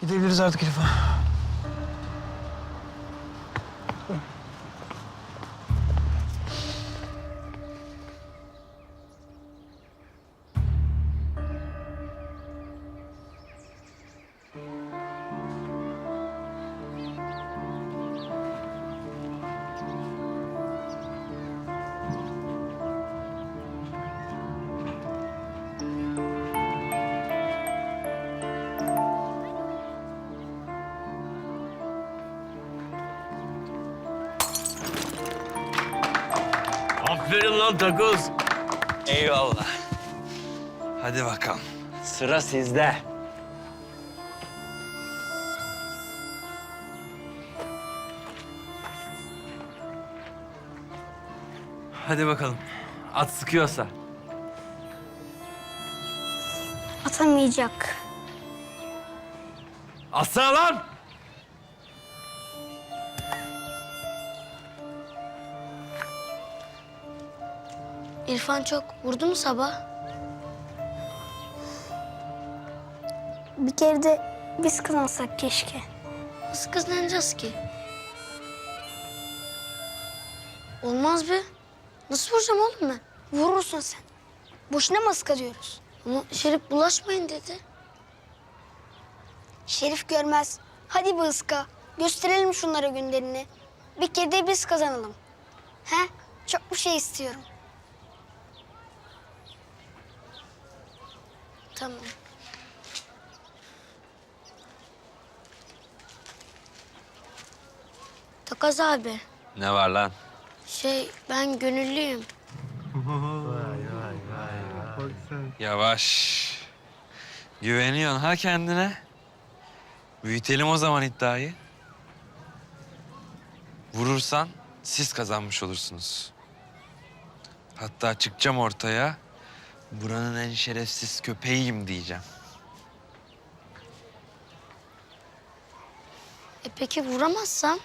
Gidebiliriz artık İrfan. Takoz. Eyvallah. Hadi bakalım. Sıra sizde. Hadi bakalım. At sıkıyorsa. Atamayacak. Atsana lan! İrfan çok vurdu mu sabah? Bir kere de biz kazansak keşke. Nasıl kazanacağız ki? Olmaz be. Nasıl vuracağım oğlum ben? Vurursun sen. Boşuna mı ıska diyoruz? Ama Şerif bulaşmayın dedi. Şerif görmez. Hadi bir ıska. Gösterelim şunlara günlerini. Bir kere de biz kazanalım. He? Çok bir şey istiyorum. Tamam. Takaz abi. Ne var lan? Şey ben gönüllüyüm. Yavaş. Güveniyorsun ha kendine. Büyütelim o zaman iddiayı. Vurursan siz kazanmış olursunuz. Hatta çıkacağım ortaya. Buranın en şerefsiz köpeğiyim diyeceğim. E peki vuramazsam?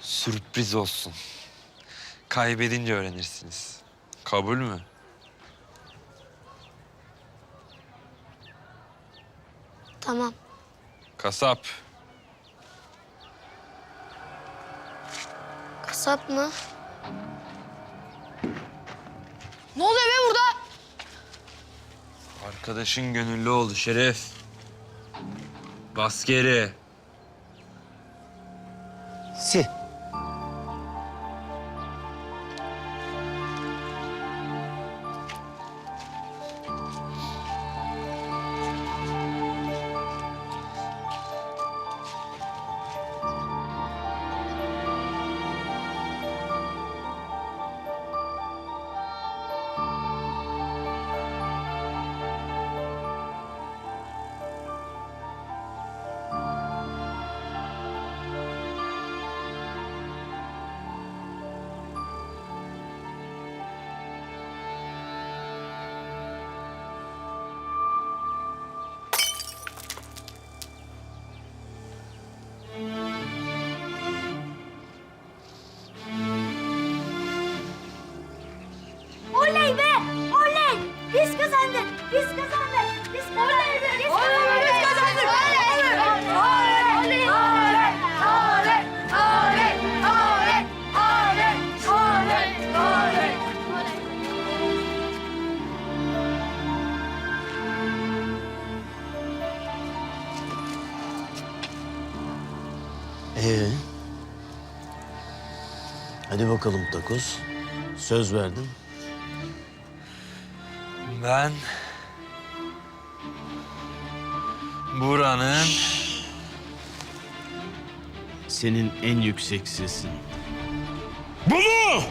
Sürpriz olsun. Kaybedince öğrenirsiniz. Kabul mü? Tamam. Kasap. Kasap mı? Arkadaşın gönüllü oldu Şeref. Bas geri. Si. Ee? Hadi bakalım takoz. Söz verdin. Ben... Buranın... Senin en yüksek sesin. Bunu!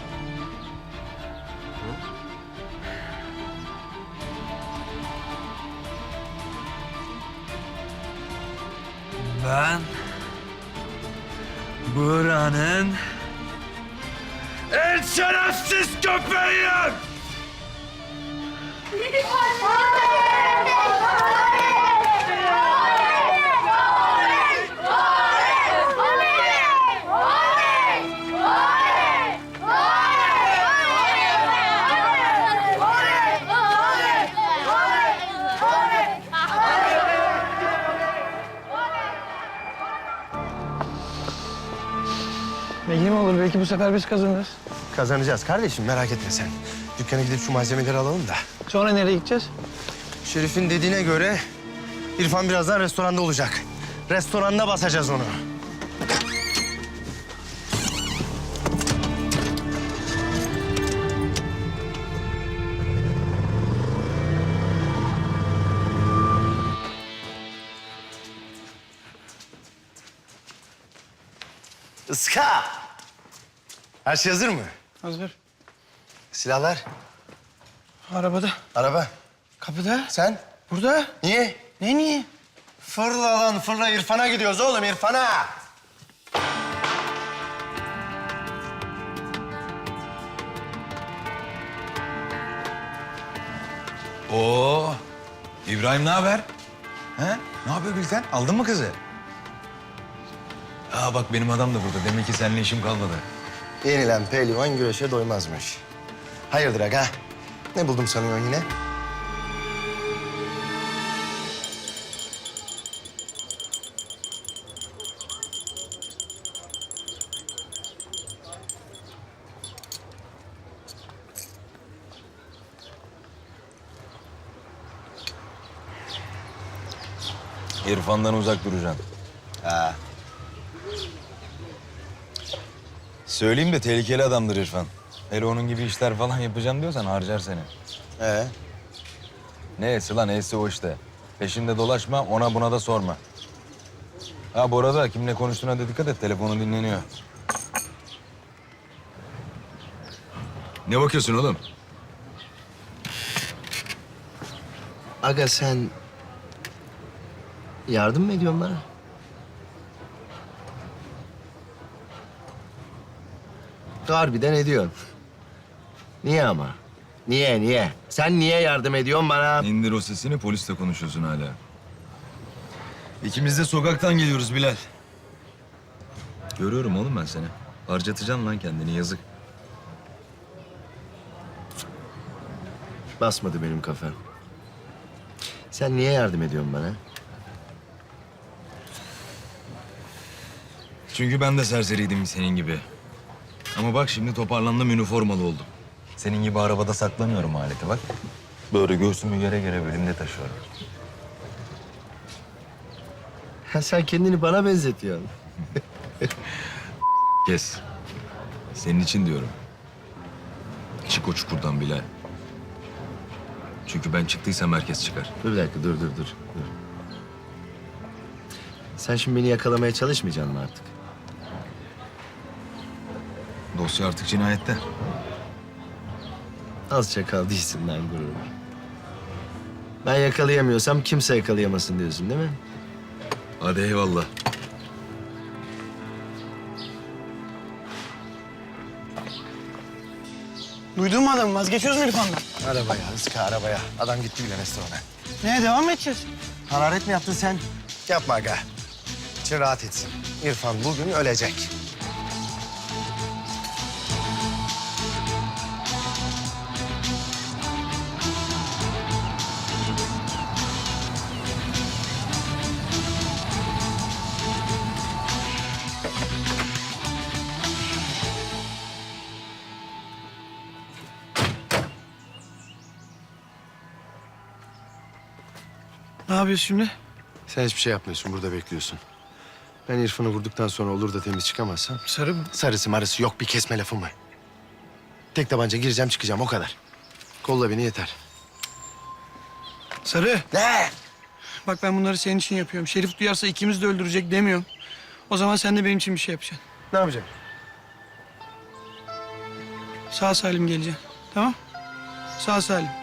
Ben... Buranın... En şerefsiz köpeğiyim! Belki bu sefer biz kazanırız. Kazanacağız kardeşim merak etme sen. Dükkana gidip şu malzemeleri alalım da. Sonra nereye gideceğiz? Şerif'in dediğine göre İrfan birazdan restoranda olacak. Restoranda basacağız onu. Iska! Her şey hazır mı? Hazır. Silahlar, Arabada. araba. Kapıda. Sen? Burada. Niye? Ne niye? Fırla lan fırla İrfan'a gidiyoruz oğlum İrfan'a. Oo. İbrahim ne haber? He? Ne yapıyor Gülten? Aldın mı kızı? Aa bak benim adam da burada. Demek ki seninle işim kalmadı. Yenilen pehlivan güreşe doymazmış. Hayırdır aga? Ne buldum sanıyorsun yine? İrfan'dan uzak duracaksın. Ha. Söyleyeyim de tehlikeli adamdır İrfan. Hele onun gibi işler falan yapacağım diyorsan harcar seni. Ee, Neyse lan neyse o işte. Peşinde dolaşma ona buna da sorma. Ha bu arada kimle konuştuğuna da dikkat et. Telefonu dinleniyor. Ne bakıyorsun oğlum? aga sen yardım mı ediyorsun bana? Harbiden ediyorsun. Niye ama? Niye, niye? Sen niye yardım ediyorsun bana? İndir o sesini polisle konuşuyorsun hala. İkimiz de sokaktan geliyoruz Bilal. Görüyorum oğlum ben seni. Harcatacaksın lan kendini yazık. Basmadı benim kafam. Sen niye yardım ediyorsun bana? Çünkü ben de serseriydim senin gibi. Ama bak şimdi toparlandım üniformalı oldum. Senin gibi arabada saklamıyorum aleti bak. Böyle göğsümü yere göre bölümde taşıyorum. Ha, sen kendini bana benzetiyorsun. Kes. Senin için diyorum. Çık o çukurdan Bilal. Çünkü ben çıktıysam herkes çıkar. Dur bir dakika, dur, dur, dur. dur. Sen şimdi beni yakalamaya çalışmayacaksın mı artık? Dosya artık cinayette. Az çakal değilsin lan. Ben yakalayamıyorsam kimse yakalayamasın diyorsun değil mi? Hadi eyvallah. Duydun mu adamı? Vazgeçiyoruz mu İrfan'dan? Arabaya, ıska arabaya. Adam gitti bile restorana. Neye devam mı edeceğiz? Hararet mi yaptın sen? Yapma aga. İçin rahat etsin. İrfan bugün ölecek. Ne yapıyoruz şimdi? Sen hiçbir şey yapmıyorsun, burada bekliyorsun. Ben İrfan'ı vurduktan sonra olur da temiz çıkamazsam... Sarı Sarısı marısı yok, bir kesme lafım var. Tek tabanca gireceğim, çıkacağım, o kadar. Kolla beni yeter. Sarı. Ne? Bak ben bunları senin için yapıyorum. Şerif duyarsa ikimiz de öldürecek demiyorum. O zaman sen de benim için bir şey yapacaksın. Ne yapacağım? Sağ salim geleceksin. Tamam? Sağ salim.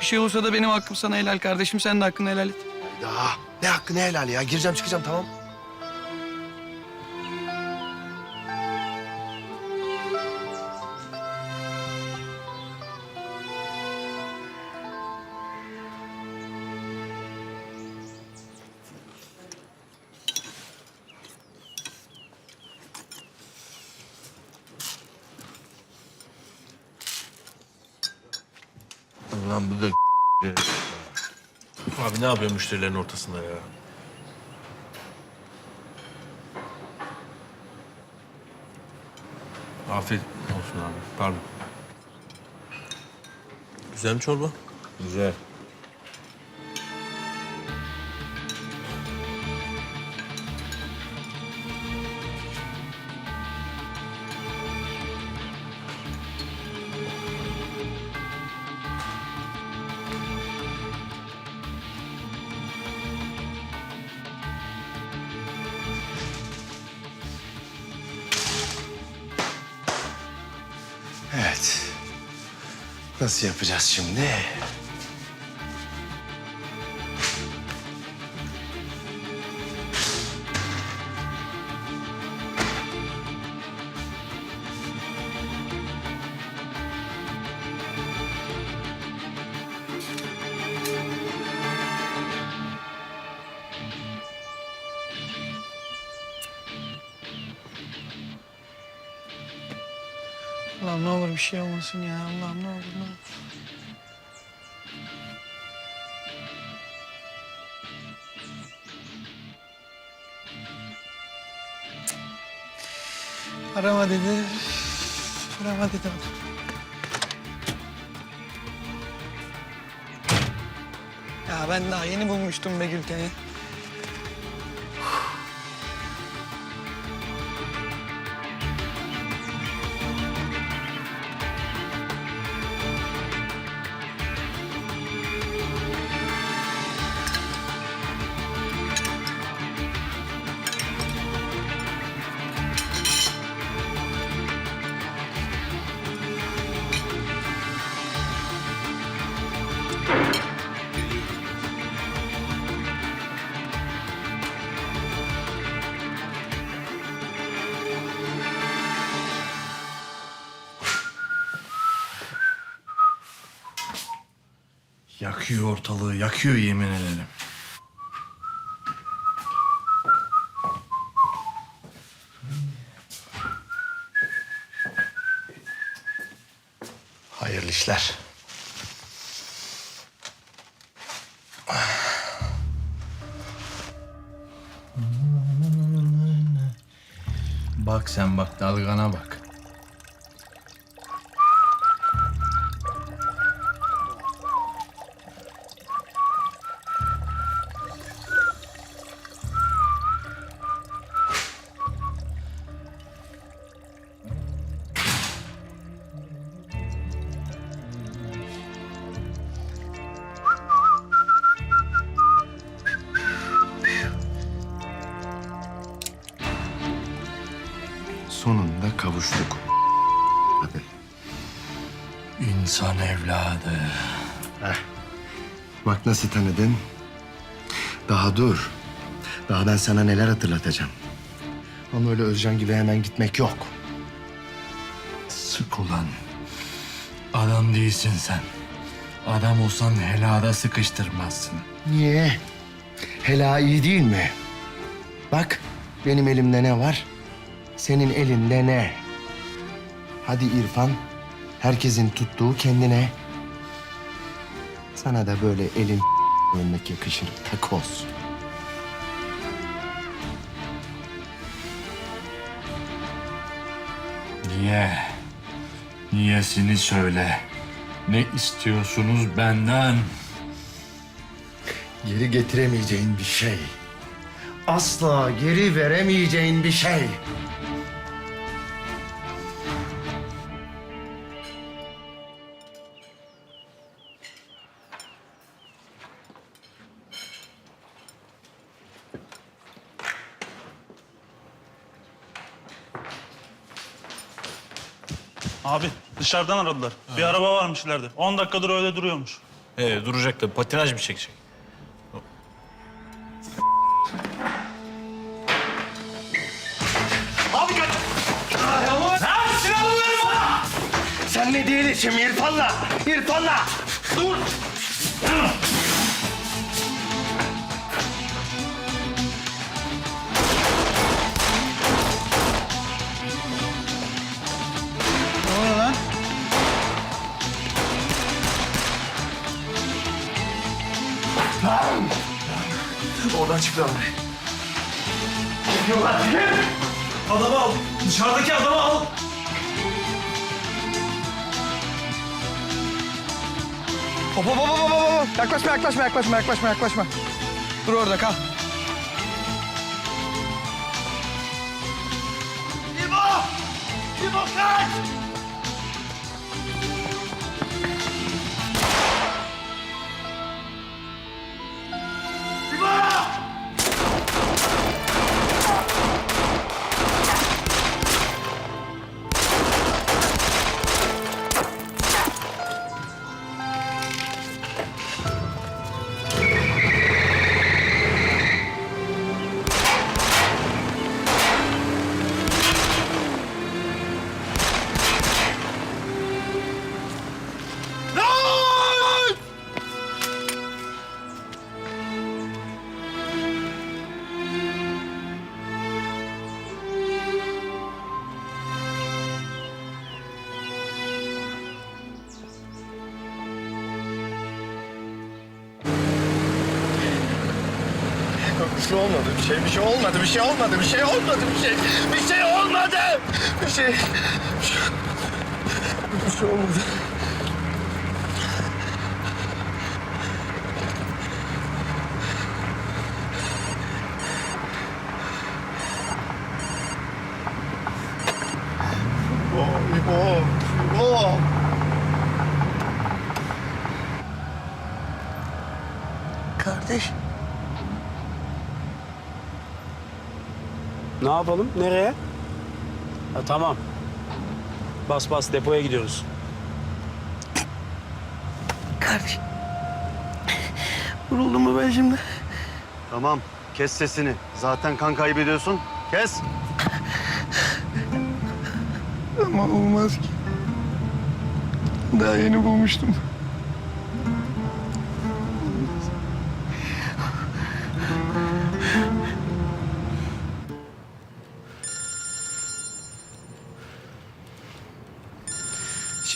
Bir şey olursa da benim hakkım sana helal kardeşim. Sen de hakkını helal et. Ya ne hakkı ne helali ya. Gireceğim, çıkacağım, tamam. yapsın lan bu da Abi ne yapıyor müşterilerin ortasında ya? Afiyet olsun abi. Pardon. Güzel mi çorba? Güzel. Nasıl yapacağız şimdi? Arama dedi. Arama dedi adam. Ya ben daha yeni bulmuştum be Gülten'i. Yakıyor ortalığı, yakıyor yemin ederim. Hayırlı işler. Bak sen bak, dalgana bak. Bak nasıl tanıdın. Daha dur. Daha ben sana neler hatırlatacağım. Ama öyle Özcan gibi hemen gitmek yok. Sık ulan. Adam değilsin sen. Adam olsan helada sıkıştırmazsın. Niye? Hela iyi değil mi? Bak benim elimde ne var? Senin elinde ne? Hadi İrfan. Herkesin tuttuğu kendine. Sana da böyle elin ölmek yakışır takoz. Niye? Niyesini söyle. Ne istiyorsunuz benden? Geri getiremeyeceğin bir şey. Asla geri veremeyeceğin bir şey. Dışarıdan aradılar. Bir araba varmış ileride. 10 dakikadır öyle duruyormuş. Ee, duracak da patinaj mı çekecek? Sen ne değilsin İrfan'la? İrfan'la! Dur! Oradan çıktılar buraya. Gidiyorlar. Adamı al. Dışarıdaki adamı al. Hop hop hop hop hop. Yaklaşma yaklaşma yaklaşma yaklaşma yaklaşma. Dur orada kal. Şey bir şey, olmadı, bir şey olmadı, bir şey olmadı, bir şey, bir şey olmadı. Bir şey, bir şey olmadı. İbo, İbo, İbo. Kardeş. Ne yapalım? Nereye? Ha, tamam. Bas bas depoya gidiyoruz. Kardeş. Vuruldum mu ben şimdi? Tamam, kes sesini. Zaten kan kaybediyorsun. Kes. Ama olmaz ki. Daha yeni bulmuştum.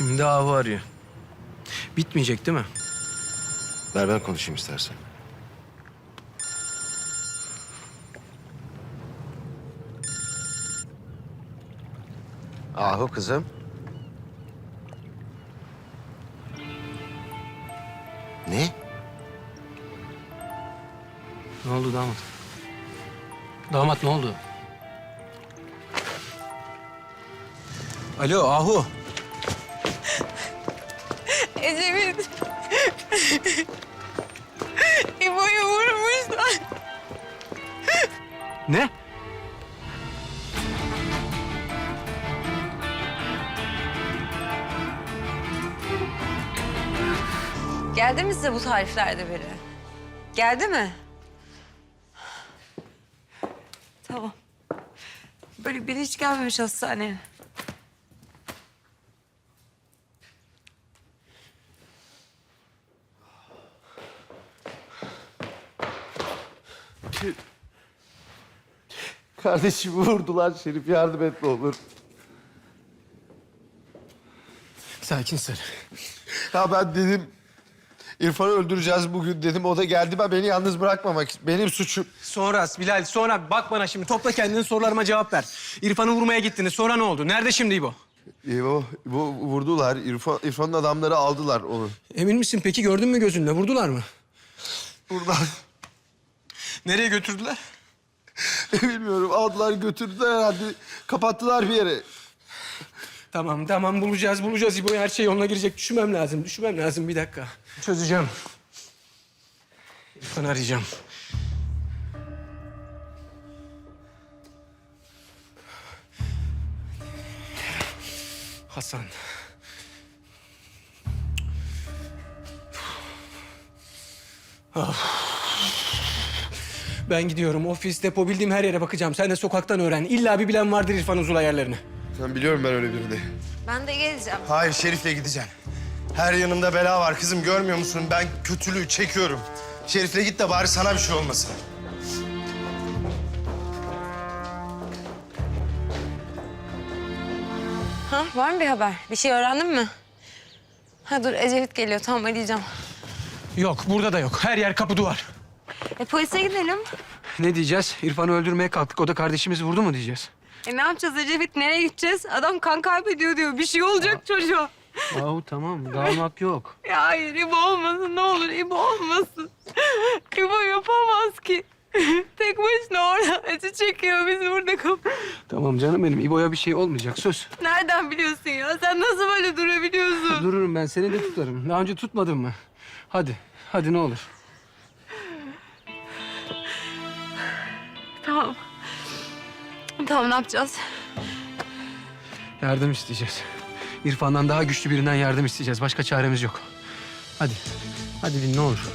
Şimdi Ahu arıyor. Bitmeyecek değil mi? Ver ben konuşayım istersen. Ahu kızım. Ne? Ne oldu damat? Damat ne oldu? Alo Ahu. Ecevit. İbo'yu vurmuşlar. Ne? Geldi mi size bu tariflerde biri? Geldi mi? Tamam. Böyle biri hiç gelmemiş hastaneye. Kardeşimi vurdular. Şerif yardım et ne olur. Sakin sen. Ya ben dedim İrfan'ı öldüreceğiz bugün dedim. O da geldi ben beni yalnız bırakmamak. Benim suçum. Sonra Bilal sonra bak bana şimdi topla kendini sorularıma cevap ver. İrfan'ı vurmaya gittiniz sonra ne oldu? Nerede şimdi İbo? İbo, İbo vurdular. İrfan, İrfan'ın adamları aldılar onu. Emin misin peki gördün mü gözünle vurdular mı? Buradan Nereye götürdüler? bilmiyorum aldılar götürdüler herhalde. Kapattılar bir yere. Tamam tamam bulacağız bulacağız İbo'yu her şey yoluna girecek. Düşünmem lazım düşünmem lazım bir dakika. Çözeceğim. İrfan'ı arayacağım. Hasan. Of. Ben gidiyorum. Ofis, depo bildiğim her yere bakacağım. Sen de sokaktan öğren. İlla bir bilen vardır İrfan'ın Zula yerlerini. Ben biliyorum ben öyle birini. Ben de geleceğim. Hayır Şerif'le gideceğim. Her yanımda bela var kızım görmüyor musun? Ben kötülüğü çekiyorum. Şerif'le git de bari sana bir şey olmasın. Ha, var mı bir haber? Bir şey öğrendin mi? Ha dur Ecevit geliyor tamam arayacağım. Yok, burada da yok. Her yer kapı duvar. E polise gidelim. Ne diyeceğiz? İrfan'ı öldürmeye kalktık. O da kardeşimizi vurdu mu diyeceğiz? E ne yapacağız Ecevit? Nereye gideceğiz? Adam kan kaybediyor diyor. Bir şey olacak çocuğa. Yahu tamam dağılmak yok. Ya hayır İbo olmasın ne olur İbo olmasın. İbo yapamaz ki. Tek başına orada acı çekiyor biz burada kap. Tamam canım benim İbo'ya bir şey olmayacak söz. Nereden biliyorsun ya? Sen nasıl böyle durabiliyorsun? Dururum ben seni de tutarım. Daha önce tutmadın mı? Hadi hadi ne olur. Tamam. Tamam ne yapacağız? Yardım isteyeceğiz. İrfan'dan daha güçlü birinden yardım isteyeceğiz. Başka çaremiz yok. Hadi. Hadi bin ne olur.